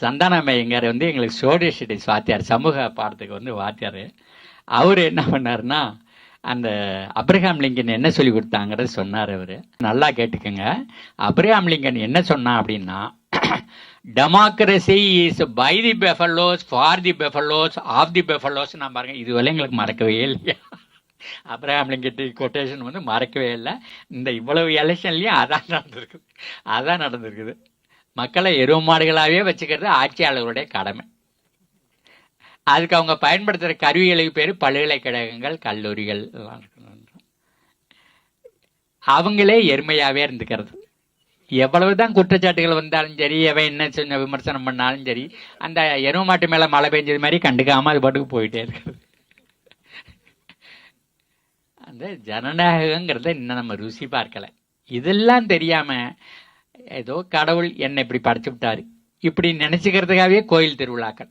சந்தானமயங்கர் வந்து எங்களுக்கு சோடிய வாத்தியார் சமூக பாடத்துக்கு வந்து வாத்தியார். அவர் என்ன பண்ணாருன்னா அந்த அப்ரஹாம் லிங்கன் என்ன சொல்லி கொடுத்தாங்கிறத சொன்னார் அவர். நல்லா கேட்டுக்கோங்க. அப்ரஹாம் லிங்கன் என்ன சொன்னா அப்படின்னா democracy is by the buffaloes for the buffaloes of the buffaloes நான் பாருங்க இதுவரை எங்களுக்கு மறக்கவே இல்லையா? அப்ரஹாம் லிங்கன் கொட்டேஷன் வந்து மறக்கவே இல்லை. இந்த இவ்வளவு எலெக்ஷன்லேயும் அதான் நடந்திருக்குது அதான் நடந்திருக்குது. மக்களை எருவு மாடுகளாகவே வச்சுக்கிறது ஆட்சியாளர்களுடைய கடமை. அதுக்கு அவங்க பயன்படுத்துகிற கருவிகளுக்கு பேர் பல்கலைக்கழகங்கள் கல்லூரிகள் எல்லாம் அவங்களே எருமையாகவே இருந்துக்கிறது. எவ்வளவுதான் குற்றச்சாட்டுகள் வந்தாலும் சரி எவன் என்ன சொன்ன விமர்சனம் பண்ணாலும் சரி அந்த எருவு மாட்டு மேலே மழை பெஞ்சது மாதிரி கண்டுக்காம அது பாட்டுக்கு போயிட்டே இருக்குது. அந்த ஜனநாயகங்கிறத இன்னும் நம்ம ருசி பார்க்கலை. இதெல்லாம் தெரியாம ஏதோ கடவுள் என்னை இப்படி படைச்சு விட்டாரு. இப்படி நினைச்சுக்கிறதுக்காகவே கோயில் திருவிழாக்கள்.